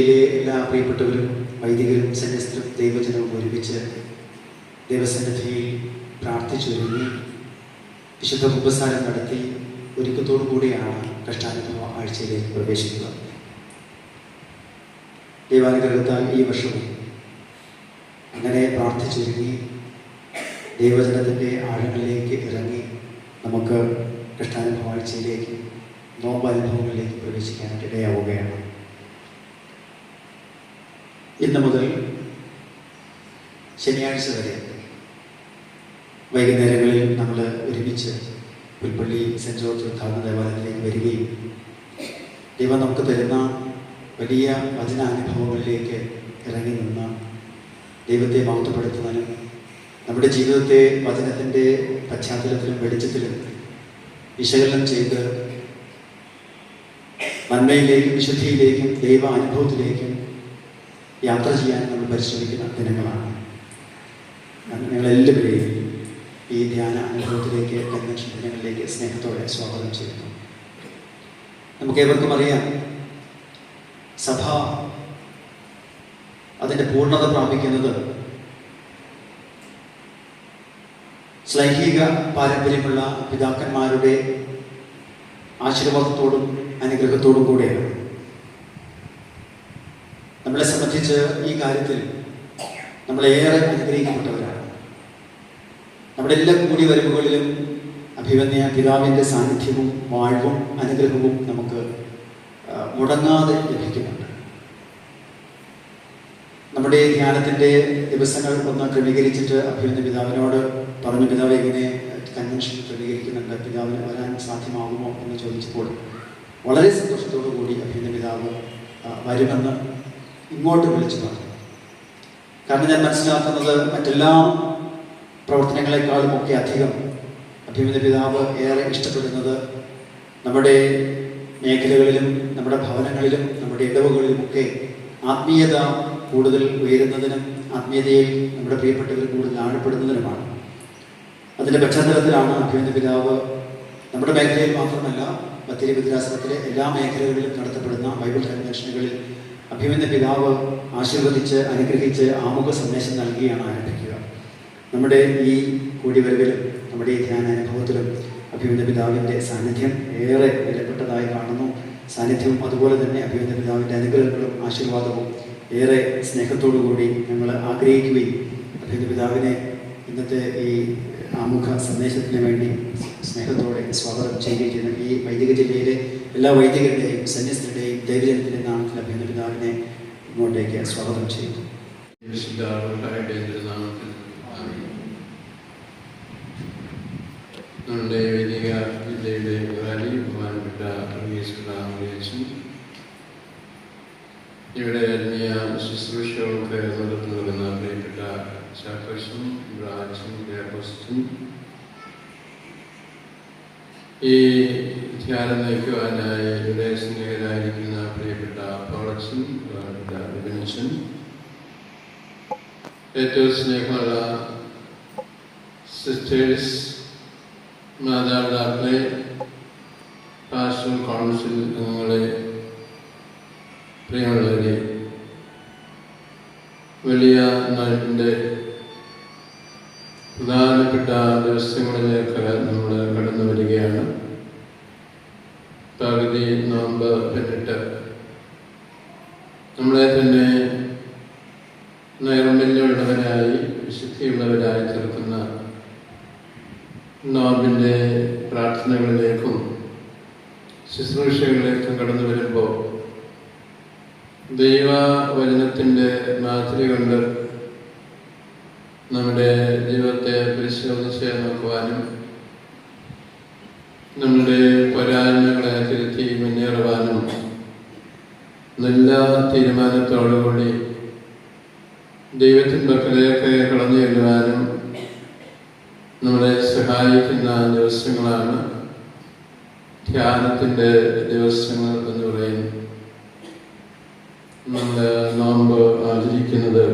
ജില്ലയിലെ എല്ലാ പ്രിയപ്പെട്ടവരും വൈദികരും സന്യസ്തരും ദൈവജനവും ഒരുമിച്ച് ദൈവസന്നിധിയിൽ പ്രാർത്ഥിച്ചൊരുങ്ങി വിശുദ്ധ കുമ്പസാരം നടത്തി ഒരുക്കത്തോടു കൂടിയാണ് കഷ്ടാനുഭവ ആഴ്ചയിലേക്ക് പ്രവേശിക്കുന്നത് ദൈവാനുഗ്രഹത്താൽ ഈ വർഷവും അങ്ങനെ പ്രാർത്ഥിച്ചൊരുങ്ങി ദൈവജനത്തിന്റെ ആഴങ്ങളിലേക്ക് ഇറങ്ങി നമുക്ക് കഷ്ടാനുഭവ ആഴ്ചയിലേക്ക് നോമ്പാനുഭവങ്ങളിലേക്ക് പ്രവേശിക്കാനായിട്ട് ഇടയാവുകയാണ്. ഇന്ന് മുതൽ ശനിയാഴ്ച വരെ വൈകുന്നേരങ്ങളിൽ നമ്മൾ ഒരുമിച്ച് പുൽപ്പള്ളി സെന്റ് ജോർജ് ഉദ്ഘാടന ദേവാലയത്തിലേക്ക് വരികയും ദൈവം നമുക്ക് തരുന്ന വലിയ വചനാനുഭവങ്ങളിലേക്ക് ഇറങ്ങി നിന്ന് ദൈവത്തെ മൗത്തപ്പെടുത്തുവാനും നമ്മുടെ ജീവിതത്തെ വചനത്തിന്റെ പശ്ചാത്തലത്തിലും വെളിച്ചത്തിലും വിശകലനം ചെയ്ത് നന്മയിലേക്കും വിശുദ്ധിയിലേക്കും ദൈവ അനുഭവത്തിലേക്കും യാത്ര ചെയ്യാൻ നമ്മൾ പരിശ്രമിക്കുന്ന ദിനങ്ങളാണ്. നിങ്ങളെല്ലാവരെയും ഈ ധ്യാന അനുഭവത്തിലേക്ക് കൺവെൻഷൻ ദിനങ്ങളിലേക്ക് സ്നേഹത്തോടെ സ്വാഗതം ചെയ്യുന്നു. നമുക്ക് ഏവർക്കും അറിയാം സഭ അതിന്റെ പൂർണത പ്രാപിക്കുന്നത് ശ്ലൈഹിക പാരമ്പര്യമുള്ള പിതാക്കന്മാരുടെ ആശീർവാദത്തോടും അനുഗ്രഹത്തോടും കൂടെയാണ്. നമ്മളെ സംബന്ധിച്ച് ഈ കാര്യത്തിൽ നമ്മളേറെ അനുഗ്രഹിക്കപ്പെട്ടവരാണ്. നമ്മുടെ എല്ലാ കൂടി വരവുകളിലും അഭിവന്യ പിതാവിന്റെ സാന്നിധ്യവും വാഴ്വും അനുഗ്രഹവും നമുക്ക് മുടങ്ങാതെ ലഭിക്കുന്നുണ്ട്. നമ്മുടെ ധ്യാനത്തിന്റെ ദിവസങ്ങൾ ഒന്ന് ക്രമീകരിച്ചിട്ട് അഭിവന്യ പിതാവിനോട് പറഞ്ഞു പിതാവ് എങ്ങനെ കൺവെൻഷൻ ക്രമീകരിക്കുന്നുണ്ട്. പിതാവിന് വരാൻ സാധ്യമാകുമോ? എന്ന് ചോദിച്ചപ്പോൾ വളരെ സന്തോഷത്തോടു കൂടി അഭിവന്യ പിതാവ് വരുമെന്ന് ഇങ്ങോട്ട് വിളിച്ചു പറഞ്ഞു. കാരണം ഞാൻ മനസ്സിലാക്കുന്നത് മറ്റെല്ലാ പ്രവർത്തനങ്ങളെക്കാളും ഒക്കെ അധികം അഭിമന്യ പിതാവ് ഏറെ ഇഷ്ടപ്പെടുന്നത് നമ്മുടെ മേഖലകളിലും നമ്മുടെ ഭവനങ്ങളിലും നമ്മുടെ ഇടവുകളിലുമൊക്കെ ആത്മീയത കൂടുതൽ ഉയരുന്നതിനും ആത്മീയതയിൽ നമ്മുടെ പ്രിയപ്പെട്ടവർ കൂടുതൽ ആഴപ്പെടുന്നതിനുമാണ്. അതിന്റെ പശ്ചാത്തലത്തിലാണ് അഭിമന്യ പിതാവ് നമ്മുടെ മേഖലയിൽ മാത്രമല്ല ബത്തേരി ഭദ്രാസനത്തിലെ എല്ലാ മേഖലകളിലും നടത്തപ്പെടുന്ന ബൈബിൾ കൺവെൻഷനുകളിൽ അഭിമന്യ പിതാവ് ആശീർവദിച്ച് അനുഗ്രഹിച്ച് ആമുഖ സന്ദേശം നൽകിയാണ് ആരംഭിക്കുക. നമ്മുടെ ഈ കൂടിവരവിലും നമ്മുടെ ഈ ധ്യാന അനുഭവത്തിലും അഭിമന്യ പിതാവിന്റെ സാന്നിധ്യം ഏറെ വിലപ്പെട്ടതായി കാണുന്നു. സാന്നിധ്യവും അതുപോലെ തന്നെ അഭിമന്യ പിതാവിന്റെ അനുഗ്രഹങ്ങളും ആശീർവാദവും ഏറെ സ്നേഹത്തോടു കൂടി ഞങ്ങൾ ആഗ്രഹിക്കുകയും അഭിമന്യ പിതാവിനെ ഇന്നത്തെ ഈ ആമുഖ സന്ദേശത്തിന് വേണ്ടി സ്നേഹത്തോടെ സ്വാഗതം ചെയ്യുകയും ചെയ്യുന്നു. ഈ വൈദിക ജില്ലയിലെ എല്ലാ വൈദികരുടെയും സന്യസ്തരുടെയും ദൈവജനത്തിന്റെ നാമത്തിൽ അഭിനന്ദിതാവിനെ ഇങ്ങോട്ടേക്ക് സ്വാഗതം ചെയ്യുന്നു. നമ്മുടെ വൈദിക ജില്ലയുടെ റാലി ബഹുമാനപ്പെട്ട അറിയിച്ചു ഇവിടെ ആത്മീയ ശുശ്രൂഷകൾക്ക് നേതൃത്വം നൽകുന്ന പ്രിയപ്പെട്ട ചാക്കോസും ബ്രാച്ചും ദേവസ്തും ഈ ധ്യാനം നയിക്കുവാനായി ഇവിടെ സ്നേഹിതരായിരിക്കുന്ന പ്രിയപ്പെട്ട ബഹുമാനപ്പെട്ട വിപിനിച്ചും ഏറ്റവും സ്നേഹമുള്ള സിസ്റ്റേഴ്സ് മാതാപിതാക്കളെ പാസ്റ്റൽ കൗൺസിൽ അംഗങ്ങളെ പ്രിയമുള്ളവരെ വലിയ നാട്ടിന്റെ പ്രധാനപ്പെട്ട ദിവസങ്ങളിലേക്ക് നമ്മൾ കടന്നു വരികയാണ്. പകുതി നോമ്പ് പെട്ടിട്ട് നമ്മളെ തന്നെ നൈർമല്യമുള്ളവരായി വിശുദ്ധിയുള്ളവരായി തീർക്കുന്ന നോമ്പിന്റെ പ്രാർത്ഥനകളിലേക്കും ശുശ്രൂഷകളിലേക്കും കടന്നു വരുമ്പോൾ ദൈവവചനത്തിന്റെ മാതിരി കൊണ്ട് നമ്മുടെ ജീവിതത്തെ പരിശോധിച്ച് നോക്കുവാനും നമ്മുടെ തിരുത്തി മുന്നേറുവാനും നല്ല തീരുമാനത്തോടുകൂടി ദൈവത്തിന്റെ പക്കലേക്ക് കടന്നു ചെല്ലുവാനും നമ്മളെ സഹായിക്കുന്ന ദിവസങ്ങളാണ് ധ്യാനത്തിന്റെ ദിവസങ്ങൾ എന്ന് പറയും നമ്മൾ നോമ്പ് ആചരിക്കുന്നത്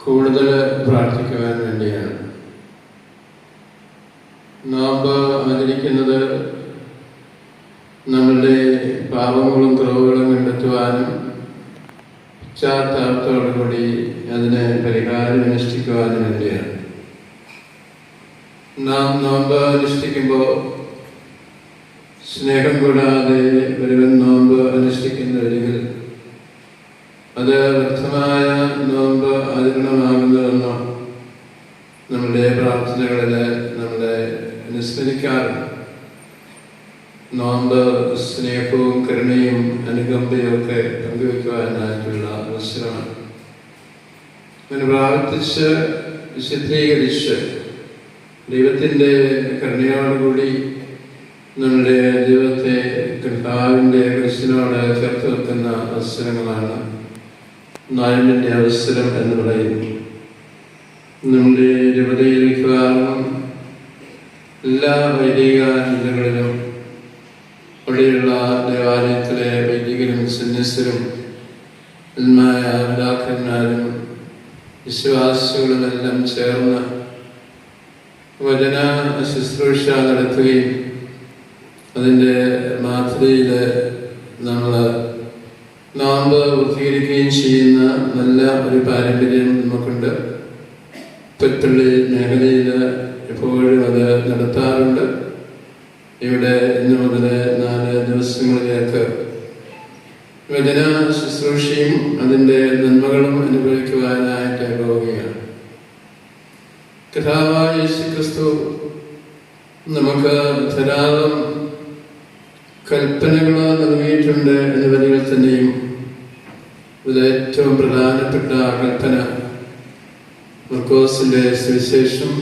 കൂടുതൽ പ്രാർത്ഥിക്കുവാൻ വേണ്ടിയാണ്. നോമ്പ് ആചരിക്കുന്നത് നമ്മളുടെ പാപങ്ങളും കുറവുകളും കണ്ടെത്തുവാനും പശ്ചാത്താപത്തോടുകൂടി അതിനെ പരിഹാരം അനുഷ്ഠിക്കുവാനും വേണ്ടിയാണ്. നാം നോമ്പ് അനുഷ്ഠിക്കുമ്പോൾ സ്നേഹം കൂടാതെ ഒരുവൻ നോമ്പ് അനുഷ്ഠിക്കുന്നവരിൽ അത് വ്യക്തമായ നോമ്പ് ആചരണമാകുന്നതെന്നോ നമ്മുടെ പ്രാർത്ഥനകളിൽ നമ്മളെ അനുസ്മരിക്കാറുണ്ട്. നോമ്പ് സ്നേഹവും കരുണയും അനുകമ്പയും ഒക്കെ പങ്കുവെക്കുവാനായിട്ടുള്ള അവസരമാണ്. അങ്ങനെ പ്രാർത്ഥിച്ച് വിശദീകരിച്ച് ദൈവത്തിന്റെ കരുണയോടുകൂടി നമ്മുടെ ദൈവത്തെ കർത്താവിന്റെ കൃഷ്ണനോട് ചേർത്ത് വെക്കുന്ന അവസരങ്ങളാണ് നായകന്റെ അവസരം എന്ന് പറയുന്നത്. നമ്മുടെ രൂപതയിലേക്ക് കാരണം എല്ലാ വൈദിക ജില്ലകളിലും അവിടെയുള്ള ദേവാലയത്തിലെ വൈദികരും സന്യസ്തരും പിതാക്കന്മാരും വിശ്വാസികളുമെല്ലാം ചേർന്ന് വചന ശുശ്രൂഷ നടത്തുകയും അതിന്റെ മാതൃകയിൽ നമ്മൾ നോമ്പ് പൂർത്തീകരിക്കുകയും ചെയ്യുന്ന നല്ല ഒരു പാരമ്പര്യം നമുക്കുണ്ട്. പെത്തുള്ളി മേഖലയിൽ എപ്പോഴും അത് നടത്താറുണ്ട്. ഇവിടെ ഇന്ന് മുതൽ നാല് ദിവസങ്ങളിലേക്ക് വചന ശുശ്രൂഷയും അതിന്റെ നന്മകളും അനുഭവിക്കുവാനായിട്ട് പോവുകയാണ് കഥാവായ യേശു ക്രിസ്തു നമുക്ക് ധാരാളം കൽപ്പനകൾ നൽകിയിട്ടുണ്ട് എന്ന വരികൾ തന്നെയും ഏറ്റവും പ്രധാനപ്പെട്ട കൽപ്പന. മർക്കോസിന്റെ സുവിശേഷം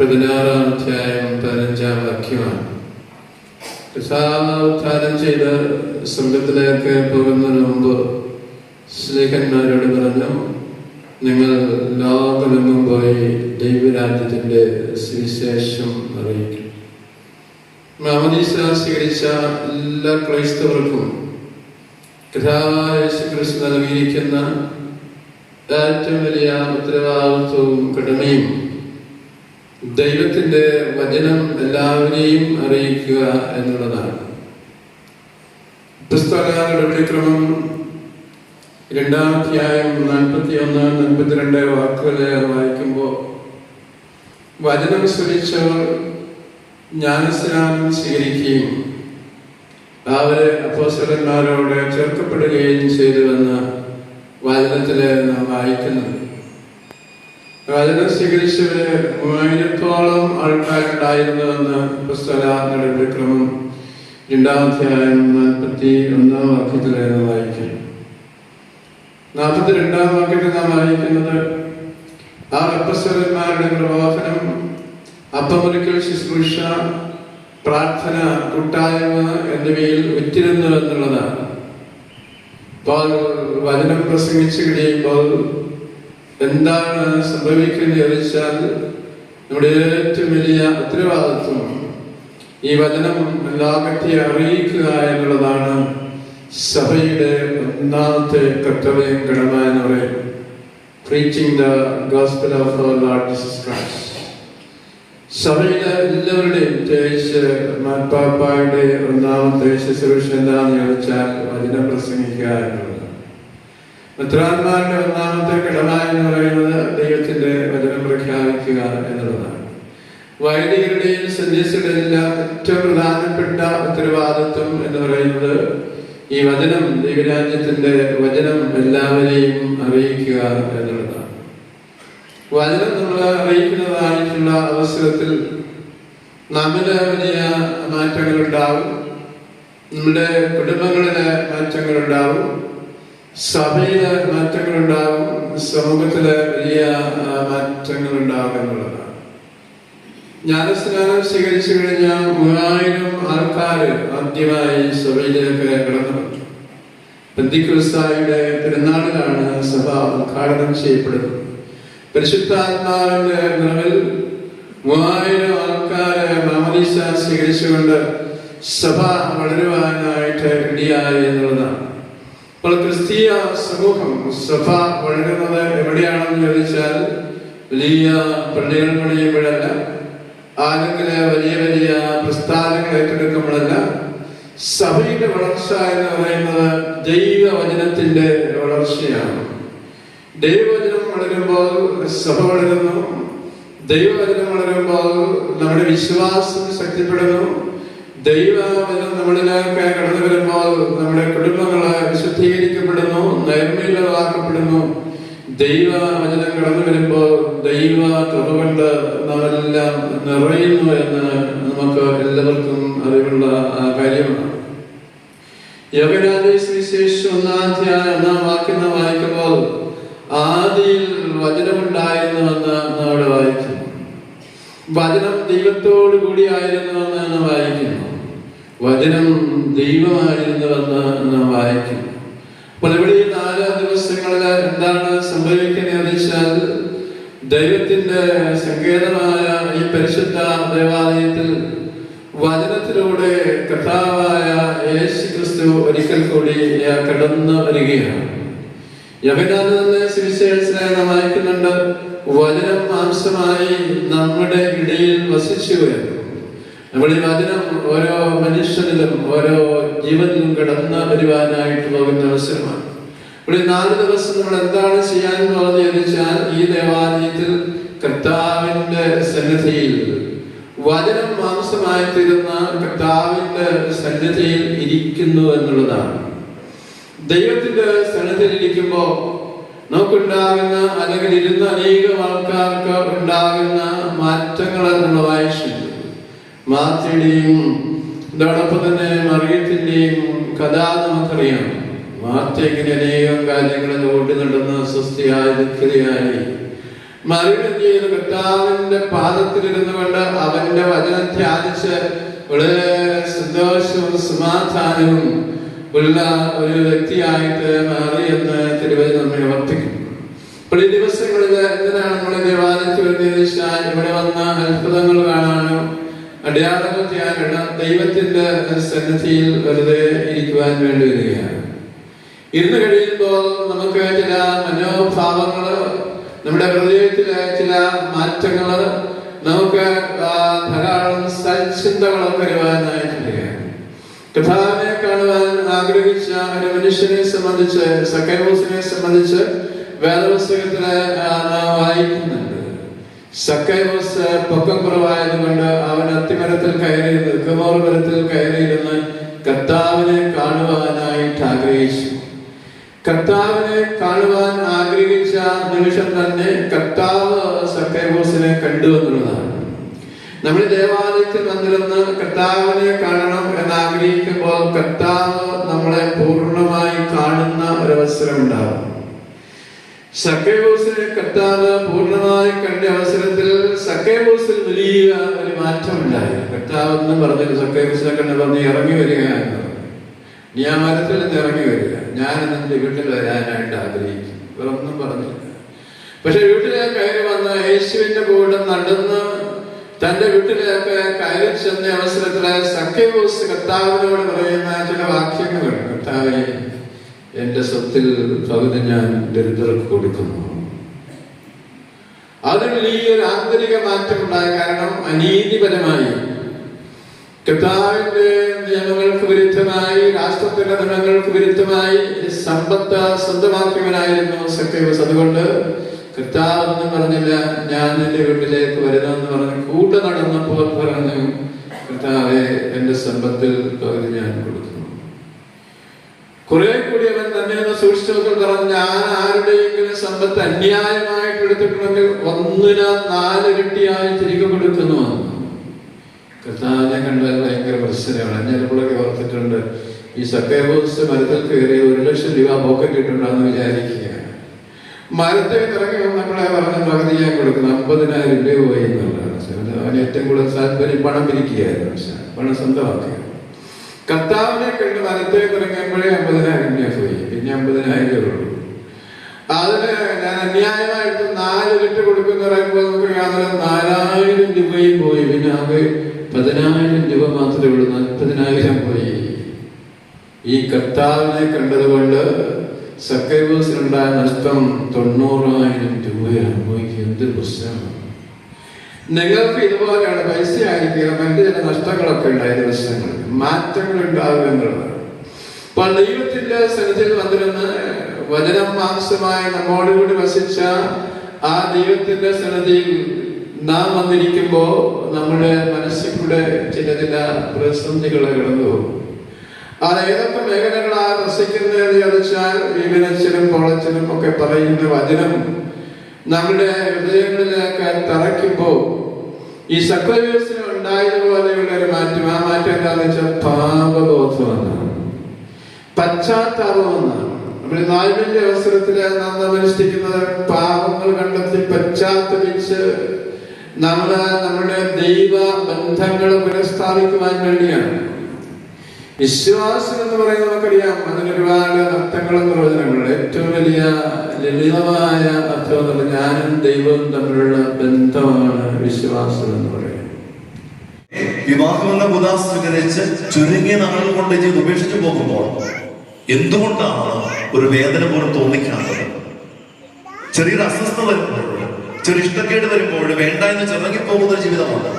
പതിനാറാം അധ്യായം പതിനഞ്ചാം വാക്യമാണ്. ഉത്ഥാനം ചെയ്ത സ്വർഗത്തിലേക്ക് പോകുന്നതിന് മുമ്പ് സ്നേഹന്മാരോട് പറഞ്ഞു നിങ്ങൾ ലോകമെങ്ങും പോയി ദൈവരാജ്യത്തിന്റെ സുവിശേഷം അറിയിക്കും. മാമദീസ സ്വീകരിച്ച എല്ലാ ക്രൈസ്തവർക്കും കഥാശുക്രിസ്തു നൽകിയിരിക്കുന്ന ഏറ്റവും വലിയ ഉത്തരവാദിത്വവും കടമയും ദൈവത്തിന്റെ വചനം എല്ലാവരെയും അറിയിക്കുക എന്നുള്ളതാണ്. പുസ്തകങ്ങളുടെ രണ്ടാമധ്യായം രണ്ടാം നാൽപ്പത്തി ഒന്ന് നാൽപ്പത്തിരണ്ട് വാക്കുകളെ വായിക്കുമ്പോൾ വചനം സ്വരിച്ചവർ ജ്ഞാനസ്നാനം സ്വീകരിക്കുകയും അവരെ അപ്പോസ്തലന്മാരോട് ചേർക്കപ്പെടുകയും ചെയ്തുവെന്ന് വചനത്തിൽ നാം വായിക്കുന്നത് വചനം സ്വീകരിച്ചവര് മൂവായിരത്തോളം ആൾക്കാരുണ്ടായിരുന്നുവെന്ന് വിക്രമം നടപടിക്രമം രണ്ടാമധ്യായം നാൽപ്പത്തി ഒന്നാം വാക്യത്തിൽ വായിക്കും. നാൽപ്പത്തി രണ്ടാം വാക്യത്തിൽ നാം വായിക്കുന്നത് ആ അപ്പസ്വരന്മാരുടെ പ്രവാഹനം അപ്പമൊരിക്കൽ ശുശ്രൂഷ പ്രാർത്ഥന കൂട്ടായ്മ എന്നിവയിൽ ഉറ്റിരുന്നു എന്നുള്ളതാണ്. അപ്പോൾ വചനം പ്രസംഗിച്ചു കഴിയുമ്പോൾ എന്താണ് സംഭവിക്കുന്നത് ചോദിച്ചാൽ നമ്മുടെ ഏറ്റവും വലിയ ഉത്തരവാദിത്വം ഈ വചനം ലോകത്തെ അറിയിക്കുക എന്നുള്ളതാണ് സഭയുടെ ഒന്നാമത്തെ കർത്തവ്യം കടമ എന്ന് പറയുന്നത്. സഭയിലെ എല്ലാവരുടെയും പ്രത്യേകിച്ച് മാപ്പാപ്പായുടെ ഒന്നാമത്തെ ശുശ്രൂഷ എന്താണെന്ന് ചോദിച്ചാൽ വചനം പ്രസംഗിക്കുക എന്നുള്ളത് മിത്രാന്മാരുടെ ഒന്നാമത്തെ കടമ എന്ന് പറയുന്നത് ദൈവത്തിന്റെ വചനം പ്രഖ്യാപിക്കുക എന്നുള്ളതാണ്. വൈദികരുടെയും സന്യാസികളുടെയും ഏറ്റവും പ്രധാനപ്പെട്ട ഉത്തരവാദിത്വം എന്ന് പറയുന്നത് ഈ വചനം ദൈവരാജ്യത്തിന്റെ വചനം എല്ലാവരെയും അറിയിക്കുക എന്നുള്ളതാണ്. വചനം നമ്മൾ അറിയിക്കുന്നതായിട്ടുള്ള അവസരത്തിൽ നമ്മുടെ വലിയ മാറ്റങ്ങൾ ഉണ്ടാവും നമ്മുടെ കുടുംബങ്ങളിലെ മാറ്റങ്ങൾ ഉണ്ടാവും സഭയിലെ മാറ്റങ്ങൾ ഉണ്ടാവും സമൂഹത്തിലെ വലിയ മാറ്റങ്ങളുണ്ടാകും എന്നുള്ളതാണ് ജ്ഞാനസ്നാനം സ്വീകരിച്ചു കഴിഞ്ഞ മൂവായിരം ആൾക്കാർ ആദ്യമായി സഭയിലേക്ക് കടന്നു വന്നു. പെന്തിക്കുസ്തായുടെ പെരുന്നാളിലാണ് സഭ ഉദ്ഘാടനം ചെയ്യപ്പെടുന്നത്. പരിശുദ്ധാത്മാവിന്റെ നിറവിൽ മൂവായിരം ആൾക്കാരെ മാമദീസ സ്വീകരിച്ചുകൊണ്ട് സഭ വളരുവാനായിട്ട് റെഡിയായി എന്നുള്ളതാണ്. അപ്പോൾ ക്രിസ്തീയ സമൂഹം സഭ വളരുന്നത് എവിടെയാണെന്ന് ചോദിച്ചാൽ വലിയ പള്ളികൾ പണിയുമ്പോഴല്ല ആരെങ്കിലും വലിയ വലിയ പ്രസ്ഥാനങ്ങൾ ഏറ്റെടുക്കുമ്പോഴല്ല. സഭയുടെ വളർച്ച എന്ന് പറയുന്നത് ദൈവവചനത്തിന്റെ വളർച്ചയാണ്. ദൈവവചനം വളരുമ്പോൾ സഭ വളരുന്നു. ദൈവവചനം വളരുമ്പോൾ നമ്മുടെ വിശ്വാസം ശക്തിപ്പെടുന്നു. ദൈവവചനം നമ്മളിലേക്ക് കടന്നു വരുമ്പോൾ നമ്മുടെ കുടുംബങ്ങളെ വിശുദ്ധീകരിക്കപ്പെടുന്നു നൈർമല്യമാക്കപ്പെടുന്നു ദൈവവചനം കടന്നു വരുമ്പോൾ ദൈവ കൃപ കൊണ്ട് നമ്മളെല്ലാം നിറയുന്നു എന്ന് നമുക്ക് എല്ലാവർക്കും അറിവുള്ള കാര്യമാണ്. യോഗനാഥ സുവിശേഷം ഒന്നാം വായിക്കുമ്പോൾ ആദിയിൽ വചനമുണ്ടായിരുന്നുവെന്ന് നാം അവിടെ വായിക്കുന്നു. വചനം ദൈവത്തോടു കൂടിയായിരുന്നുവെന്ന് നാം വായിക്കുന്നു. വചനം ദൈവമായിരുന്നുവെന്ന് നാം വായിക്കും. അപ്പോൾ ഇവിടെ ഈ നാല് ദിവസങ്ങളിൽ എന്താണ് സംഭവിക്കുന്നത് വെച്ചാൽ ദൈവത്തിന്റെ സങ്കേതമായ ഈ പരിശുദ്ധ ദേവാലയത്തിൽ വചനത്തിലൂടെ കഥാവായ യേശു ക്രിസ്തു ഒരിക്കൽ കൂടി കടന്നു വരികയാണ്. യവനാഥന്റെ സുവിശേഷത്തിനെ നാം വായിക്കുന്നുണ്ട് വചനം മാംസമായി നമ്മുടെ ഇടയിൽ വസിച്ചു വരുന്നു നമ്മുടെ ഈ വചനം ഓരോ മനുഷ്യനിലും ഓരോ ജീവനിലും കിടന്ന് വരുവാനായിട്ട് പോകുന്ന അവസരമാണ്. ഇവിടെ നാല് ദിവസം നമ്മൾ എന്താണ് ചെയ്യാൻ പോകുന്നത് ഈ ദേവാലയത്തിൽ കർത്താവിന്റെ സന്നിധിയിൽ വചനം മാംസമായി തീരുന്ന കർത്താവിന്റെ സന്നിധിയിൽ ഇരിക്കുന്നു എന്നുള്ളതാണ്. ദൈവത്തിന്റെ സന്നിധിയിൽ ഇരിക്കുമ്പോ നമുക്കുണ്ടാകുന്ന അല്ലെങ്കിൽ ഇരുന്ന അനേകം ആൾക്കാർക്ക് ഉണ്ടാകുന്ന മാറ്റങ്ങൾ നമ്മൾ വായിച്ചിട്ടുണ്ട് മാർത്തയുടെയും ഇതോടൊപ്പം തന്നെ മറിയത്തിന്റെയും കഥ നമുക്കറിയാം. മാർത്ത അനേകം കാര്യങ്ങളിൽ ഓടി നടന്ന അസ്വസ്ഥയായി ദുഃഖിതയായി മറിയ കർത്താവിന്റെ പാദത്തിലിരുന്നു കൊണ്ട് അവന്റെ വചനം ധ്യാനിച്ച് വളരെ സന്തോഷവും സമാധാനവും ഉള്ള ഒരു വ്യക്തിയായിട്ട് മാറി എന്ന് തിരുവതി നമ്മെ ഓർപ്പിക്കും. അപ്പോൾ ഈ ദിവസങ്ങളിൽ എന്തിനാണ് നമ്മൾ ദേവാലയത്തിൽ വരുന്നത് ഇവിടെ വന്ന അത്ഭുതങ്ങൾ കാണാനോ അടയാളങ്ങൾ ചെയ്യാനുള്ള ദൈവത്തിന്റെ സന്നിധിയിൽ വെറുതെ ഇരിക്കുവാൻ വേണ്ടി വരികയാണ്. ഇരുന്ന് കഴിയുമ്പോൾ നമുക്ക് ചില മനോഭാവങ്ങൾ നമ്മുടെ ഹൃദയത്തിലെ ചില മാറ്റങ്ങൾ നമുക്ക് ധാരാളം സൽചിന്തകളൊക്കെ വരുവാനായിട്ടിരിക്കുകയാണ് കഥാവിനെ കാണുവാൻ ആഗ്രഹിച്ച ഒരു മനുഷ്യനെ സംബന്ധിച്ച് സക്കൈബോസിനെ സംബന്ധിച്ച് വേദപുസ്തകത്തിലെ വായിക്കുന്നുണ്ട്. സക്കൈബോസ് പൊക്കം കുറവായതുകൊണ്ട് അവൻ അത്തിമരത്തിൽ കയറി കമോർ മരത്തിൽ കയറിയിരുന്ന് കർത്താവിനെ കാണുവാനായിട്ട് ആഗ്രഹിച്ചു. കർത്താവിനെ കാണുവാൻ ആഗ്രഹിച്ച നിമിഷം തന്നെ കർത്താവ് സക്കൈബോസിനെ കണ്ടു എന്നുള്ളതാണ്. നമ്മൾ ദേവാലയത്തിൽ വന്നിരുന്ന് കർത്താവിനെ കാണണം എന്ന് ആഗ്രഹിക്കുമ്പോൾ കർത്താവ് നമ്മളെ പൂർണമായി കാണുന്ന ഒരവസരം ഉണ്ടാവും പൂർണമായി കണ്ട അവസരത്തിൽ സക്കേബോസിൽ വലിയ ഒരു മാറ്റം ഉണ്ടായി കർത്താവ് എന്ന് പറഞ്ഞു സക്കേബോസിനെ കണ്ട് പറഞ്ഞ് ഇറങ്ങി വരിക എന്ന് നീ ആ മരത്തിൽ നിന്ന് ഇറങ്ങി വരിക. ഞാൻ നിന്റെ വീട്ടിൽ വരാനായിട്ട് ആഗ്രഹിക്കും വേറൊന്നും പറഞ്ഞില്ല. പക്ഷെ വീട്ടിലേക്ക് കയറി വന്ന യേശുവിന്റെ കൂടെ നടന്ന് തന്റെ വീട്ടിലേക്ക് കയറി ചെന്ന അവസരത്തിലെ സക്കേബോസ് കർത്താവിനോട് പറയുന്ന ചില വാക്യങ്ങളുണ്ട് കർത്താവെ എന്റെ സ്വത്തിൽ പകുതി ഞാൻ ദരിദ്രർക്ക് കൊടുക്കുന്നു. അതിൽ ഈ ഒരു ആന്തരിക മാറ്റം ഉണ്ടായ കാരണം അനീതിപരമായി കർത്താവിന്റെ നിയമങ്ങൾക്ക് വിരുദ്ധമായി രാഷ്ട്രത്തിന്റെ നിയമങ്ങൾക്ക് വിരുദ്ധമായി സമ്പത്ത് സ്വന്തമാക്കിയവനായിരുന്നു സഖ്യവസ് അതുകൊണ്ട് കർത്താവ് പറഞ്ഞില്ല ഞാൻ നിന്റെ വീട്ടിലേക്ക് വരുന്നെന്ന് പറഞ്ഞ് കൂട്ട നടന്നപ്പോൾ പറഞ്ഞു കർത്താവെ എന്റെ സമ്പത്തിൽ പകുതി ഞാൻ കൊടുക്കുന്നു. കുറെ കൂടി അവൻ തന്നെ ഒന്ന് സൂക്ഷിച്ചു പറഞ്ഞു. ഞാൻ ആരുടെയെങ്കിലും സമ്പത്ത് അന്യായമായിട്ട് എടുത്തിട്ടുണ്ടെങ്കിൽ ഒന്നിന് നാല് കിട്ടിയായി തിരികെ കൊടുക്കുന്നു കർത്താവിനെ കണ്ടാൽ ഭയങ്കര പ്രശ്നമാണ് ഞാൻ ഇപ്പോഴൊക്കെ ഓർത്തിട്ടുണ്ട്. ഈ സക്കേബോസ് മരത്തിൽ കയറി ഒരു ലക്ഷം രൂപ പോക്കറ്റ് ഇട്ടുണ്ടെന്ന് വിചാരിക്കുക. മരത്തിൽ ഇറങ്ങി നമ്മളെ പറഞ്ഞ പകുതി ഞാൻ കൊടുക്കുന്നു. അമ്പതിനായിരം രൂപ പോയി എന്നുള്ളതാണ്. അവൻ ഏറ്റവും കൂടുതൽ താല്പര്യം പണം പിരിക്കുകയായിരുന്നു. പണം സ്വന്തമാക്കുക കർത്താവിനെ കണ്ട് വനത്തേക്ക് ഇറങ്ങിയപ്പോഴേ അമ്പതിനായിരം രൂപ പോയി. പിന്നെ അമ്പതിനായിരം രൂപ ഉള്ളൂ അതിന് ഞാൻ അന്യായമായിട്ട് നാല് ലിറ്റർ കൊടുക്കുന്ന പറയുമ്പോൾ നമുക്ക് യാതൊരു നാലായിരം രൂപയും പോയി. പിന്നെ ആകെ പതിനായിരം രൂപ മാത്രമേ ഉള്ളൂ. നാൽപ്പതിനായിരം പോയി. ഈ കർത്താവിനെ കണ്ടതുകൊണ്ട് സക്കൈബോസിനുണ്ടായ നഷ്ടം തൊണ്ണൂറായിരം രൂപയാണ്. എന്ത് പ്രശ്നമാണ്. നിങ്ങൾക്ക് ഇതുപോലെയാണ് പൈസ ആയിരിക്കുക മറ്റു ചില നഷ്ടങ്ങളൊക്കെ ഉണ്ടായ ദിവസങ്ങൾ. മാറ്റങ്ങൾ ഉണ്ടാകും എന്നുള്ളതാണ് അപ്പോൾ ദൈവത്തിന്റെ സന്നിധിയിൽ വന്നിരുന്ന് വചനം മാംസമായി നമ്മോടുകൂടി വസിച്ച ആ ദൈവത്തിന്റെ സന്നിധിയിൽ നാം വന്നിരിക്കുമ്പോ നമ്മുടെ മനസ്സിൽ കൂടെ ചില ചില പ്രതിസന്ധികൾ കടന്നു അത് ഏതൊക്കെ മേഖലകളാ വസിക്കുന്നതെന്ന് ചോദിച്ചാൽ വിപിനച്ചനും പൊളച്ചനും ഒക്കെ പറയുന്ന വചനം നമ്മുടെ ഹൃദയങ്ങളിലേക്ക് തറയ്ക്കുമ്പോൾ ഈ സക്രവ്യവസ്ഥ ഉണ്ടായതുപോലെയുള്ള ഒരു മാറ്റം. ആ മാറ്റം എന്താണെന്ന് വെച്ചാൽ പാപബോധമാണ്. എന്നാണ് നമ്മുടെ നാലിന്റെ അവസരത്തിൽ നാം അനുഷ്ഠിക്കുന്നത് പാപങ്ങൾ കണ്ടെത്തി പശ്ചാത്തപിച്ച് നമ്മൾ നമ്മുടെ ദൈവ ബന്ധങ്ങൾ പുനഃസ്ഥാപിക്കുവാൻ വേണ്ടിയാണ്. വിശ്വാസം എന്ന് പറയുന്നത് നമുക്കറിയാം. അതിന് ഒരുപാട് അർത്ഥങ്ങളും നിർവചനങ്ങളുണ്ട് ഏറ്റവും വലിയ ലളിതമായ അർത്ഥം എന്ന് പറഞ്ഞാൽ ഞാനും ദൈവവും തമ്മിലുള്ള ബന്ധമാണ് വിശ്വാസം എന്ന് പറയുന്നത്. വിവാഹമെന്ന പുതാ സ്വീകരിച്ച് ചുരുങ്ങിയ നാളുകൾ കൊണ്ട് ഇത് ഉപേക്ഷിച്ചു പോകുമ്പോൾ എന്തുകൊണ്ടാണ് ഒരു വേദന പോലും തോന്നിക്കാത്തത്? ചെറിയൊരു അസ്വസ്ഥത വരുമ്പോൾ ചെറിയ ഇഷ്ടക്കേട് വരുമ്പോൾ വേണ്ട എന്ന് ചിറങ്ങിപ്പോകുന്ന ഒരു ജീവിതമാണ്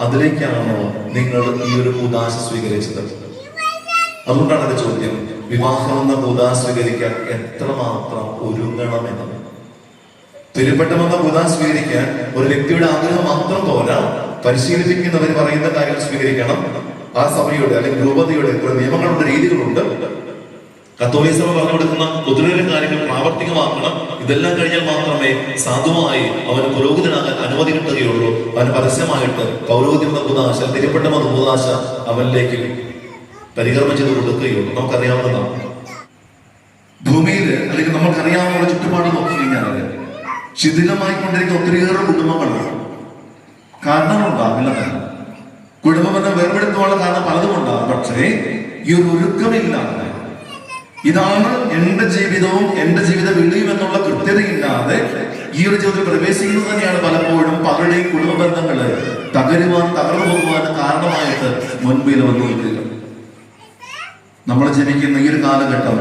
അതിലേക്കാണോ നിങ്ങൾ ഈ ഒരു ഉദാശ സ്വീകരിച്ചത്. അതുകൊണ്ടാണ് എന്റെ ചോദ്യം വിവാഹം എന്ന കൂതാ സ്വീകരിക്കാൻ എത്രമാത്രം ഒരുങ്ങണമെന്ന്. തിരുപ്പെട്ടമെന്ന ബുധ സ്വീകരിക്കാൻ ഒരു വ്യക്തിയുടെ ആഗ്രഹം മാത്രം പോരാ പരിശീലിപ്പിക്കുന്നവർ പറയുന്ന കാര്യങ്ങൾ സ്വീകരിക്കണം. ആ സഭയുടെ അല്ലെങ്കിൽ രൂപതയുടെ കുറെ നിയമങ്ങളുടെ രീതികളുണ്ട്. കത്തോലിക സഭ പറഞ്ഞു കൊടുക്കുന്ന ഒത്തിരിയേറെ കാര്യങ്ങൾ പ്രാവർത്തികമാക്കണം. ഇതെല്ലാം കഴിഞ്ഞാൽ മാത്രമേ സാധുവായി അവന് പുരോഹിതനാകാൻ അനുമതി കിട്ടുകയുള്ളൂ. അവന് പരസ്യമായിട്ട് പൗരോഹിത്യ പുതാശ തിരുപ്പട്ട പുതാശ അവനിലേക്ക് പരികർമ്മം ചെയ്ത് കൊടുക്കുകയുള്ളൂ നമുക്കറിയാവുന്നതാണ്. ഭൂമിയിൽ അല്ലെങ്കിൽ നമുക്കറിയാവുന്ന ചുറ്റുപാട് നോക്കി കഴിഞ്ഞാൽ ശിഥിലമായി കൊണ്ടിരിക്കുന്ന ഒത്തിരിയേറെ കുടുംബങ്ങളാണ്. കാരണമുണ്ടാകില്ല കുടുംബമെന്ന് വേർപെടുത്തുവാനുള്ള കാരണം പലതും ഉണ്ടാകും പക്ഷേ ഈ ഒരു ഒരുക്കമില്ലാതെ ഇതാണ് എന്റെ ജീവിതവും എന്റെ ജീവിത വിളിയും എന്നുള്ള കൃത്യതയില്ലാതെ ഈ ഒരു ജീവിതത്തിൽ പ്രവേശിക്കുന്നത് തന്നെയാണ് പലപ്പോഴും പലരുടെയും കുടുംബ ബന്ധങ്ങൾ തകരുവാൻ തകർന്നു പോകുവാൻ കാരണമായിട്ട് മുൻപിൽ വന്നു നിൽക്കുക നമ്മൾ ജനിക്കുന്ന ഈ ഒരു കാലഘട്ടം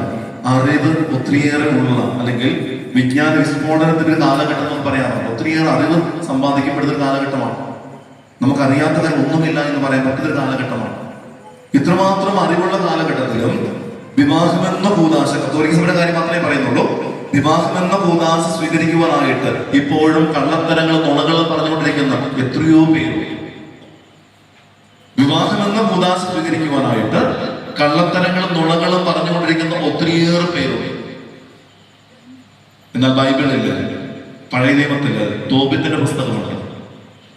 അറിവ് ഒത്തിരിയേറെ ഉള്ള അല്ലെങ്കിൽ വിജ്ഞാന വിസ്ഫോടനത്തിന്റെ ഒരു കാലഘട്ടം എന്ന് പറയാറുണ്ട്. ഒത്തിരിയേറെ അറിവ് സമ്പാദിക്കപ്പെടുന്ന കാലഘട്ടമാണ്. നമുക്കറിയാത്ത കാര്യം ഒന്നുമില്ല എന്ന് പറയാൻ പറ്റുന്ന ഒരു കാലഘട്ടമാണ്. ഇത്രമാത്രം അറിവുള്ള കാലഘട്ടത്തിലും വിവാഹമെന്ന ഭൂതാശ കത്തോലിക്ക സഭയുടെ കാര്യം മാത്രമേ പറയുന്നുള്ളൂ. വിവാഹമെന്ന ഭൂതാശ സ്വീകരിക്കുവാനായിട്ട് ഇപ്പോഴും കള്ളത്തരങ്ങൾ നുണകൾ പറഞ്ഞുകൊണ്ടിരിക്കുന്ന എത്രയോ പേര് വിവാഹമെന്ന ഭൂതാശ സ്വീകരിക്കുവാനായിട്ട് കള്ളത്തരങ്ങളും നുണകളും പറഞ്ഞുകൊണ്ടിരിക്കുന്ന ഒത്തിരിയേറെ പേരുണ്ട്. എന്നാൽ ബൈബിളിൽ പഴയ നിയമത്തിൽ തോബിത്തിന്റെ പുസ്തകമുണ്ട്.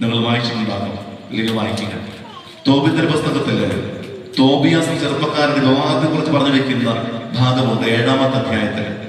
നിങ്ങൾ വായിച്ചിട്ടുണ്ടാകും. അല്ലെങ്കിൽ വായിക്കുക തോബിത്തിന്റെ പുസ്തകത്തിൽ തോബിയാസ് ചെറുപ്പക്കാരുടെ വിവാഹത്തെ കുറിച്ച് പറഞ്ഞു വെക്കുന്ന ഭാഗമുണ്ട് ഏഴാമത്തെ അധ്യായത്തിൽ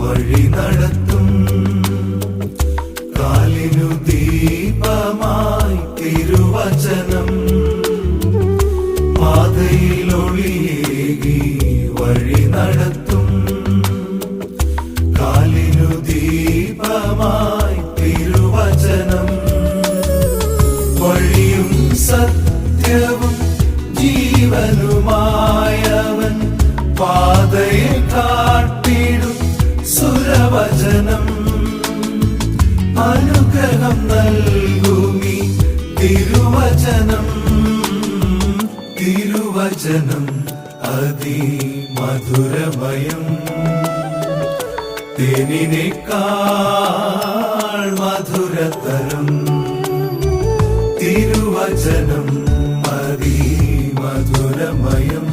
വഴി നടത്തും തിരുവചനം അതി മധുരമയം തേനിനേക്കാൾ മധുരതരം തിരുവചനം മതി മധുരമയം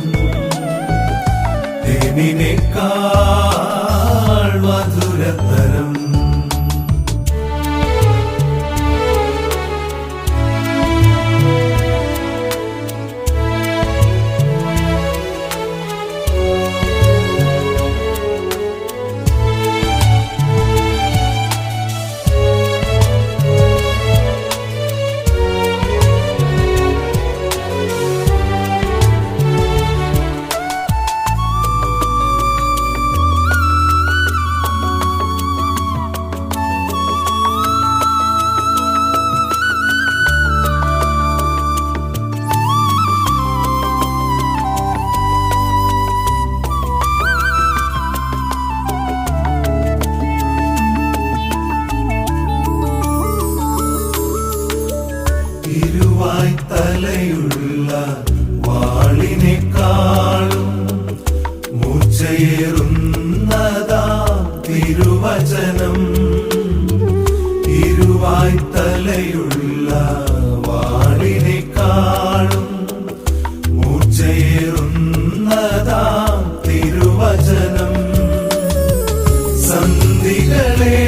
സന്ധികളെ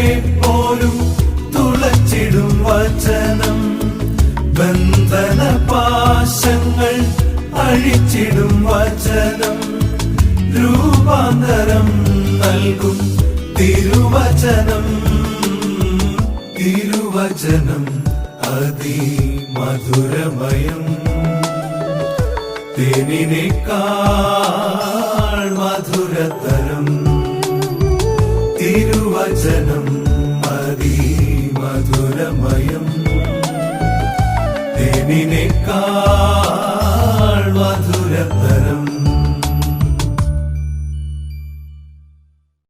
പോലും തുളച്ചിടും വചനം. ബന്ധന പാശങ്ങൾ അഴിച്ചിടും വചനം. രൂപാന്തരം നൽകും തിരുവചനം. തിരുവചനം അതിമധുരമയം. തേനിനേക്കാൾ മധുരതരം തിരുവചനം മതി മധുരമയം. തേനിനേക്കാൾ മധുരതരം